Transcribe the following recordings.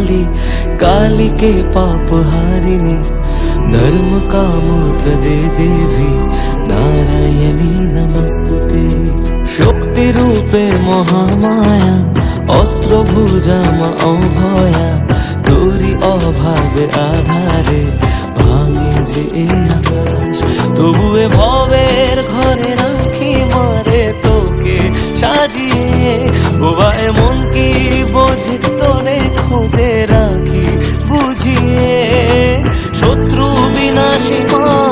काली काली के पाप हारिणी धर्म काम प्रदे देवी नारायणी नमस्तुते শক্তি রূপে মহামায়া অস্ত্র ভুজামা অভয়া তোরি অভাবে আধারে ভাঙে যে এই আকাশ তবুয়ে ভবের ঘরে রাখি মারে তোকে সাজিয়ে বোবা এমন কি বোঝে তোরে বিনাশী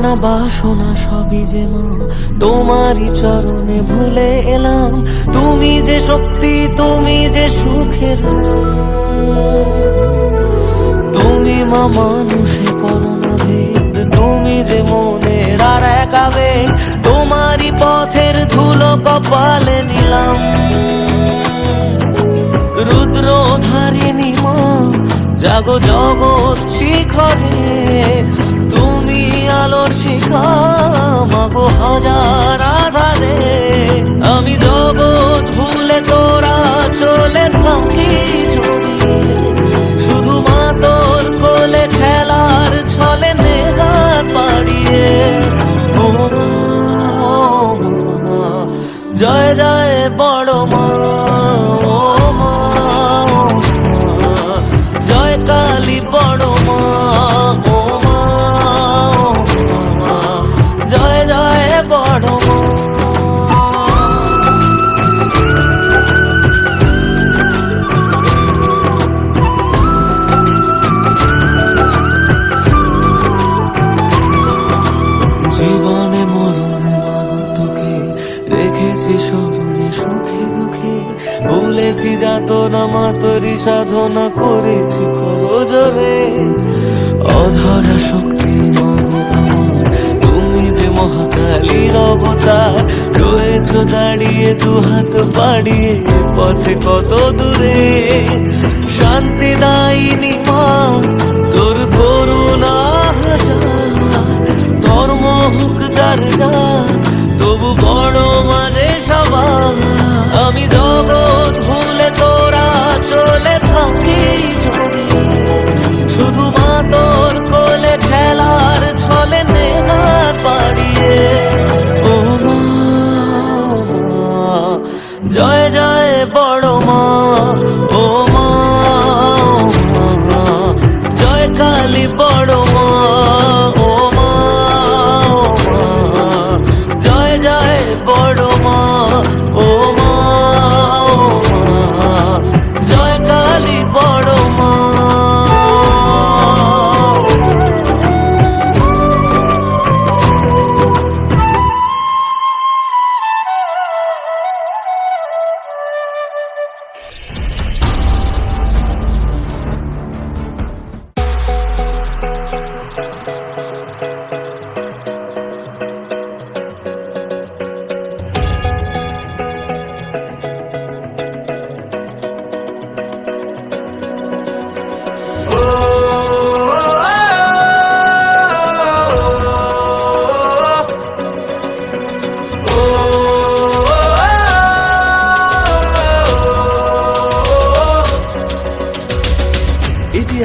কামনা বাসনা সবই যে মা, তোমারই চরণে ভুলে এলাম। তুমি যে শক্তি, তুমি যে সুখের নাম। তুমি মা মানুষে করোনা ভেদ, তুমি যে মনের আর এক তোমারই পথের ধুলো কপালে নিলাম। রুদ্র ধারিণী মা, জাগো জগৎ শিখরে শিখা মাগো হাজার ভুলেছি যাতনা মাতরি সাধনা করেছি খরজরে। অধরা শক্তি আমার, তুমি যে মহাকালীর অবতার, রয়েছ দাঁড়িয়ে দু হাত বাড়িয়ে পথে কত দূরে। শান্তি দায়িনী মা তোর করুণা হাজার ধর্ম হোক যার যার, তবু বড় মানে সবার। আমি জগৎ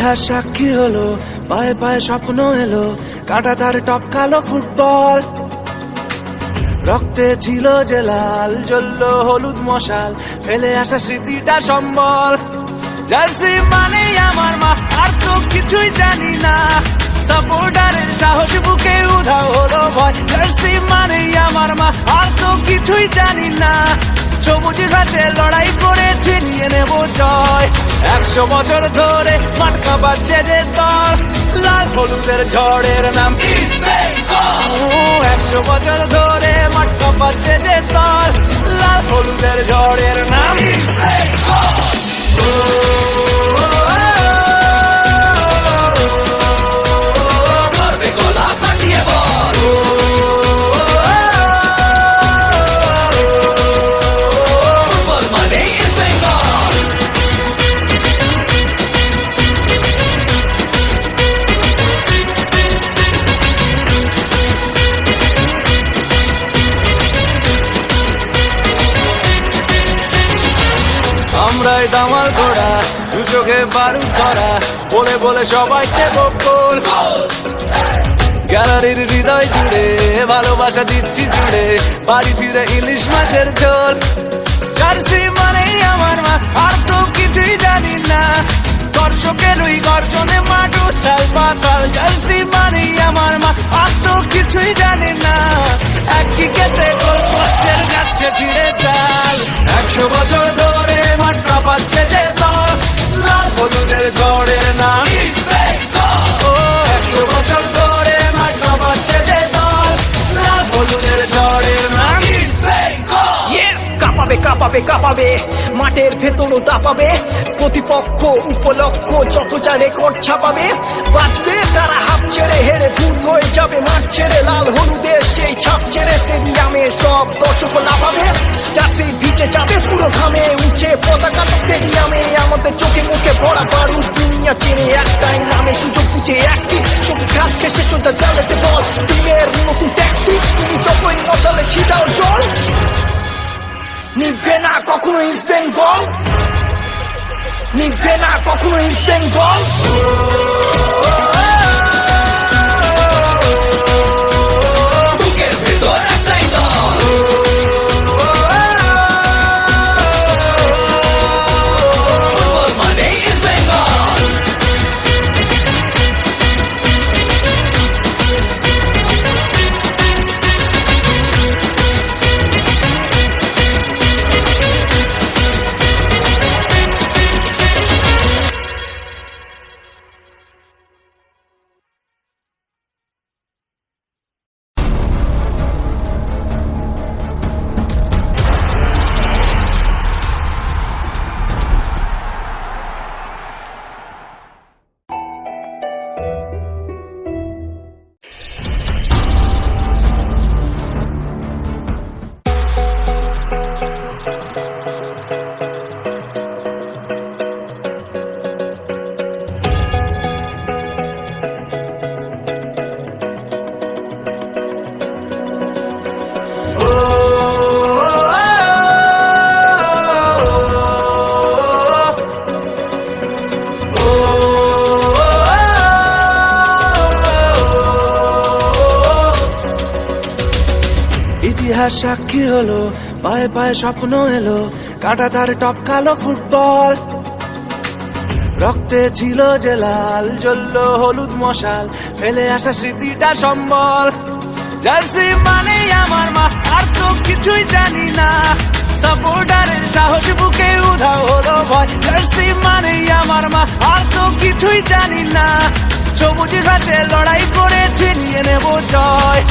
ইতিহাস সাক্ষী হলো, পায়ে পায়ে স্বপ্ন এলো, কাটা তার টপকালো ফুটবল। রক্তে ছিল যে লাল, জ্বলল হলুদ মশাল, ফেলে আসা স্মৃতিটা সম্বল। জার্সি মানেই আমার মা, আর তো কিছুই জানি না। সাপোর্টারের সাহস বুকে উধাও হলো ভয়, জার্সি মানেই আমার মা, আর তো কিছুই জানি না। সবুজ ঘাসে লড়াই করে ছিনিয়ে নেব জয়। একশো বছর ধরে মাটকা বাজছে যে দল। লাল হলুদের ঝড়ের নাম একশো বছর ধরে মাটকা বাজছে যে দল। লাল হলুদের ঝড়ের নাম বলে বলে সবাই গ্যালারির হৃদয় জুড়ে, ভালোবাসা দিচ্ছি জুড়ে, বাড়ি ফিরে ইলিশ মাছের ঝোল। জার্সি আমার মা, আর তো কিছুই জানি না। ওই গর্জনে মাঠ পাতাল, জার্সি মানেই আমার মা, আর তো কিছুই জানি না। এক কিকেটে গোল যাচ্ছে চাল একশো বছর ধরে মাঠটা পাচ্ছে যে কাঁপাবে কাঁপাবে মাঠের ভেতরও দাপাবে। প্রতিপক্ষ, উপলক্ষ যত যা রেকর্ড ছাপাবে, বাঁচবে। তারা হাফ ছেড়ে হেরে ভূত হয়ে যাবে। মাঠ ছেড়ে লাল হলুদের সেই ছাপ ছেড়ে স্টেডিয়ামে সব দর্শক লাফাবে চাষি ভিজে যাবে, পুরো ঘামে উঠে পতাকা স্টেডিয়ামে আমাদের চোখে মুখে ভরা বারুদ, দুনিয়া চেনে একটাই নামে। সুযোগ বুঝে একটি, সবুজ ঘাস খেসে সোজা জ্বালাতে বল। টিমের নতুন ট্যাকটিক তুমি যতই মশালে ছিটাও জল। নিবে না কখনো ইস্ট বেঙ্গল নিবে না কখনো ইস্ট বেঙ্গল ইতিহাস সাক্ষী হলো, পায়ে পায়ে স্বপ্ন এলো, কাটা তার টপকালো ফুটবল। রক্তে ছিল যে লাল, জ্বলল হলুদ মশাল, ফেলে আসা স্মৃতিটা সম্বল। জার্সি মানেই আমার মা, আর তো কিছুই জানি না। সাপোর্টারের সাহস বুকে উধাও হলো ভয়, জার্সি মানেই আমার মা, আর তো কিছুই জানি না। সবুজ ঘাসে লড়াই করে ছিনিয়ে নেব জয়।